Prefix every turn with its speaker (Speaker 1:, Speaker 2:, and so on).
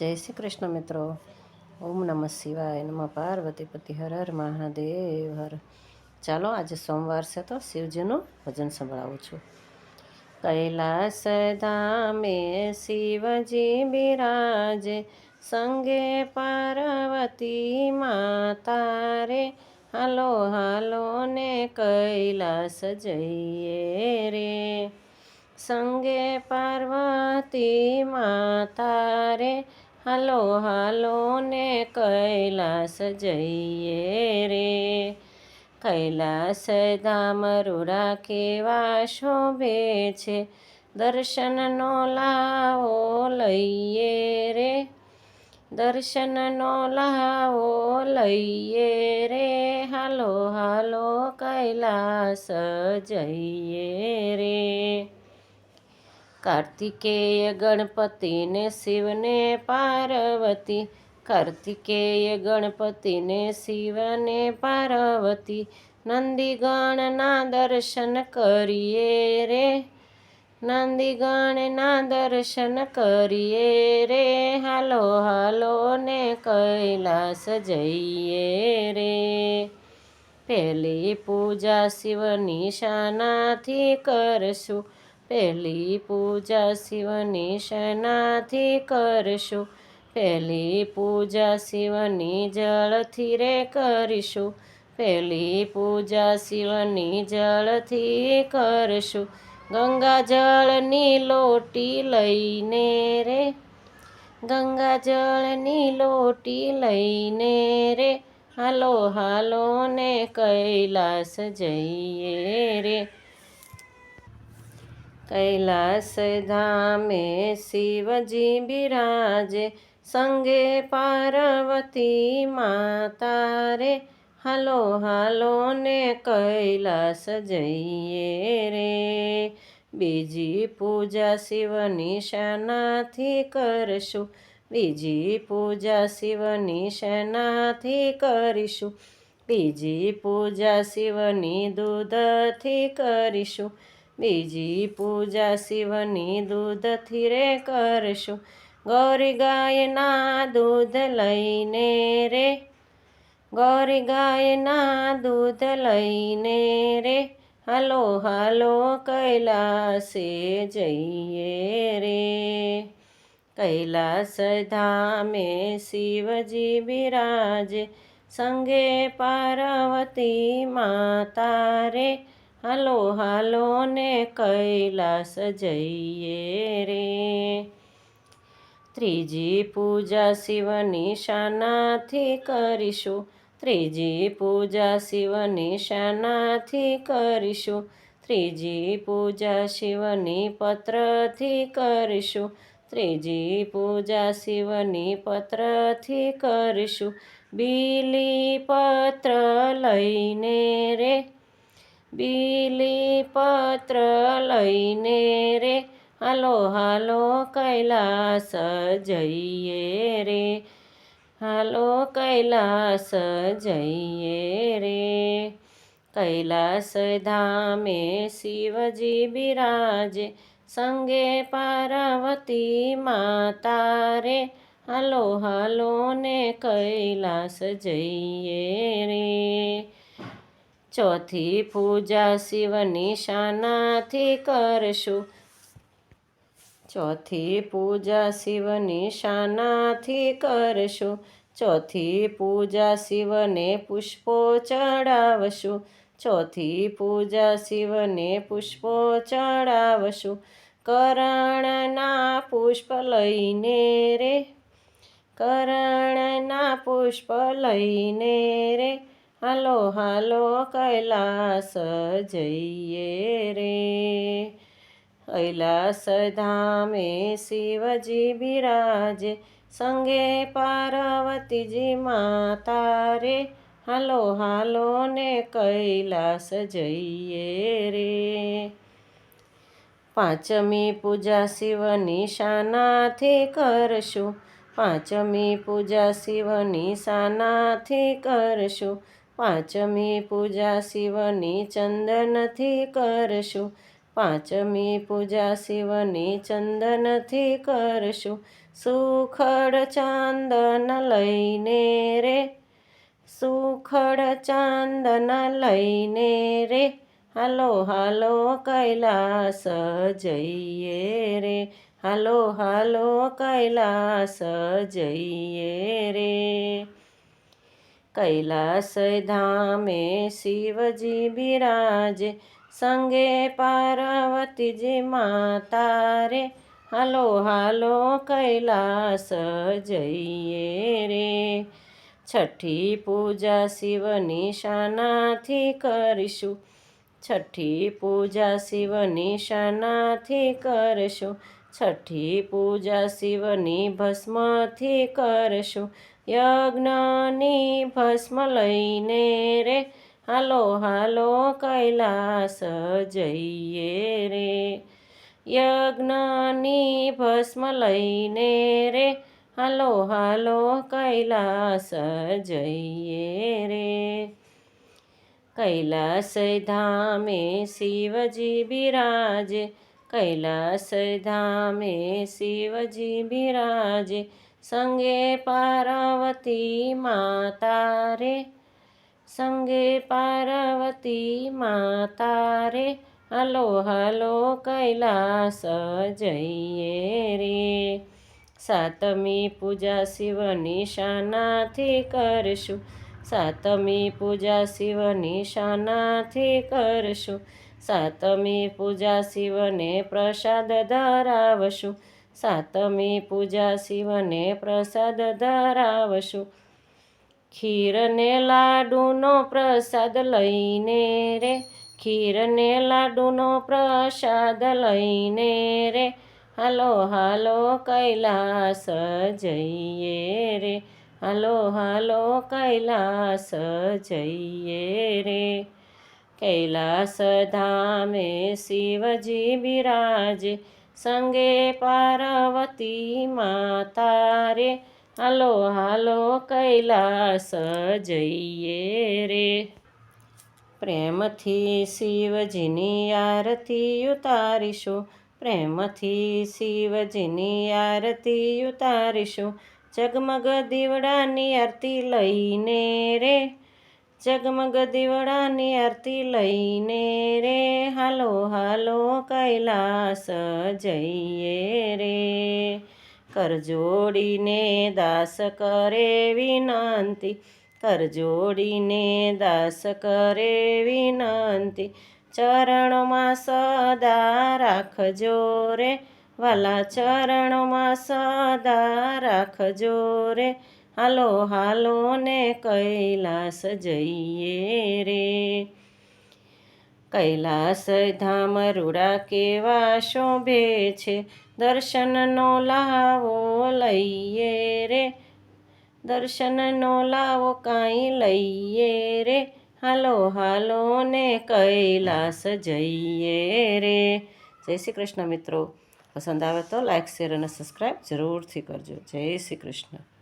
Speaker 1: જય શ્રી કૃષ્ણ મિત્રો. ઓમ નમઃ શિવાય નમઃ પાર્વતી પતિ હર હર મહાદેવ હર. ચાલો આજે સોમવાર છે તો શિવજીનું ભજન સંભળાવું છું. કૈલાસ ધામે શિવજી બિરાજે, સંગે પાર્વતી માતા રે હાલો હાલો ને કૈલાસ જઈએ રે. સંગે પાર્વતી માતા રે હાલો હાલો ને કૈલાસ જઈએ રે. કૈલાસ ધામ રૂડા કેવા શોભે છે. દર્શનનો લાવો લઈએ રે. દર્શનનો લાવો લઈએ રે. હાલો હાલો કૈલાસ જઈએ રે. કાર્તિકેય ગણપતિને શિવને પાર્વતી. કાર્તિકેય ગણપતિને શિવને પાર્વતી. નંદીગણના દર્શન કરીએ રે. નંદીગણના દર્શન કરીએ રે. હાલો હાલો ને કૈલાસ જઈએ રે. પહેલી પૂજા શિવની શાનાથી કરશું. પહેલી પૂજા શિવની શનાથી કરશું. પહેલી પૂજા શિવની જળથી રે કરીશું. પહેલી પૂજા શિવની જળથી કરશું. ગંગા જળની લોટી લઈને રે. ગંગા જળની લોટી લઈને રે. હાલો હાલો ને કૈલાસ જઈએ રે. કૈલાસ ધામે શિવજી બિરાજે સંગે પાર્વતી માતા રે હાલો હાલો ને કૈલાસ જઈએ રે બીજી પૂજા શિવની શાનાથી કરશું બીજી પૂજા શિવની શાનાથી કરીશું બીજી પૂજા શિવની દૂધથી કરીશું બીજી પૂજા શિવની દૂધથી રે કરશું. ગૌરી ગાયના દૂધ લઈને રે. ગૌરી ગાયના દૂધ લઈને રે. હલો હાલો કૈલાસે જઈએ રે. કૈલાસ ધામે શિવજી બિરાજે. સંગે પાર્વતી માતા રે. હાલો હાલો ને કૈલાસ જઈએ રે. ત્રીજી પૂજા શિવની શાનાથી કરીશું. ત્રીજી પૂજા શિવની શાનાથી કરીશું. ત્રીજી પૂજા શિવની પત્રથી કરીશું. ત્રીજી પૂજા શિવની પત્રથી કરીશું. બીલી પત્ર લઈને રે. બીલી પત્ર લઈને રે. હાલો હાલો, કૈલાસ જઈએ રે. હાલો, કૈલાસ જઈએ રે. કૈલાસ ધામે શિવજી બિરાજે, સંગે પાર્વતી માતા રે. હાલો હાલો ને કૈલાસ જઈએ રે. ચોથી પૂજા શિવની શાનાથી કરશું. ચોથી પૂજા શિવની શાનાથી કરશું. ચોથી પૂજા શિવને પુષ્પો ચડાવશું. ચોથી પૂજા શિવને પુષ્પો ચડાવશું. કરણના પુષ્પ લઈને રે. કરણના પુષ્પ લઈને રે. હાલો હાલો, કૈલાસ જઈએ રે. કૈલાસ ધામે શિવજી બિરાજે, સંગે પાર્વતીજી માતા રે. હાલો હાલો ને કૈલાસ જઈએ રે. પાંચમી પૂજા શિવની શાનાથી કરશું. પાંચમી પૂજા શિવની શાનાથી કરશું. પાંચમી પૂજા શિવની ચંદનથી કરશું. પાંચમી પૂજા શિવની ચંદનથી કરશું. સુખડ ચાંદન લઈને રે, સુખડ ચાંદન લઈને રે. હાલો હાલો કૈલાસ જઈએ રે, હાલો હાલો કૈલાસ જઈએ રે. કૈલાસ ધામે શિવજી બિરાજે, સંગે પાર્વતીજી માતા રે હાલો હાલો કૈલાસ જઈએ રે. છઠ્ઠી પૂજા શિવની શાનાથી કરીશું, છઠ્ઠી પૂજા શિવની શાનાથી કરશું, છઠ્ઠી પૂજા શિવની ભસ્મથી કરશું યજ્ઞની ભસ્મ લઈને રે. હાલો હાલો, કૈલાસ, જઈએ રે. યજ્ઞની ભસ્મ લઈને રે. હાલો હાલો, કૈલાસ, જઈએ રે. કૈલાસ ધામે શિવજી બિરાજ. કૈલાસ ધામે શિવજી બિરાજે. સંગે પાર્વતી માતા રે સંગે પાર્વતી માતા રે હાલો હાલો કૈલાસ જઈએ રે. સાતમી પૂજા શિવની શાનાથી કરશું, સાતમી પૂજા શિવની શાનાથી કરશું, સાતમી પૂજા શિવને પ્રસાદ ધરાવશું સાતમી પૂજા શિવને પ્રસાદ ધરાવશું. ખીરને લાડુનો પ્રસાદ લઈને રે, ખીરને લાડુનો પ્રસાદ લઈને રે. હાલો હાલો, કૈલાસ જઈએ રે. હાલો હાલો, કૈલાસ જઈએ રે. કૈલાસ ધામે શિવજી બિરાજે સંગે પાર્વતી માતા રે હાલો હાલો, કૈલાસ જઈએ રે. પ્રેમથી શિવજીની આરતી ઉતારીશું, પ્રેમથી શિવજીની આરતી ઉતારીશું, જગમગ દીવડાની આરતી લઈને રે. જગમગ દીવડાની આરતી લઈને રે, હાલો હાલો, કૈલાસ, જઈએ રે. કરજોડીને દાસ કરે વિનંતી કરજોડીને દાસ કરે વિનંતી, ચરણમાં સદા રાખજો રે, વાલા ચરણમાં સદા રાખજો રે. હાલો હાલો ને કૈલાસ જઈએ રે. કૈલાસ ધામ રૂડા કેવા શોભે છે, દર્શનનો લાવો લઈએ રે. દર્શનનો લાવો કાંઈ લઈએ રે. હાલો હાલો ને કૈલાસ જઈએ રે. જય શ્રી કૃષ્ણ મિત્રો. પસંદ આવે તો લાઈક શેર અને સબસ્ક્રાઈબ જરૂરથી કરજો. જય શ્રી કૃષ્ણ.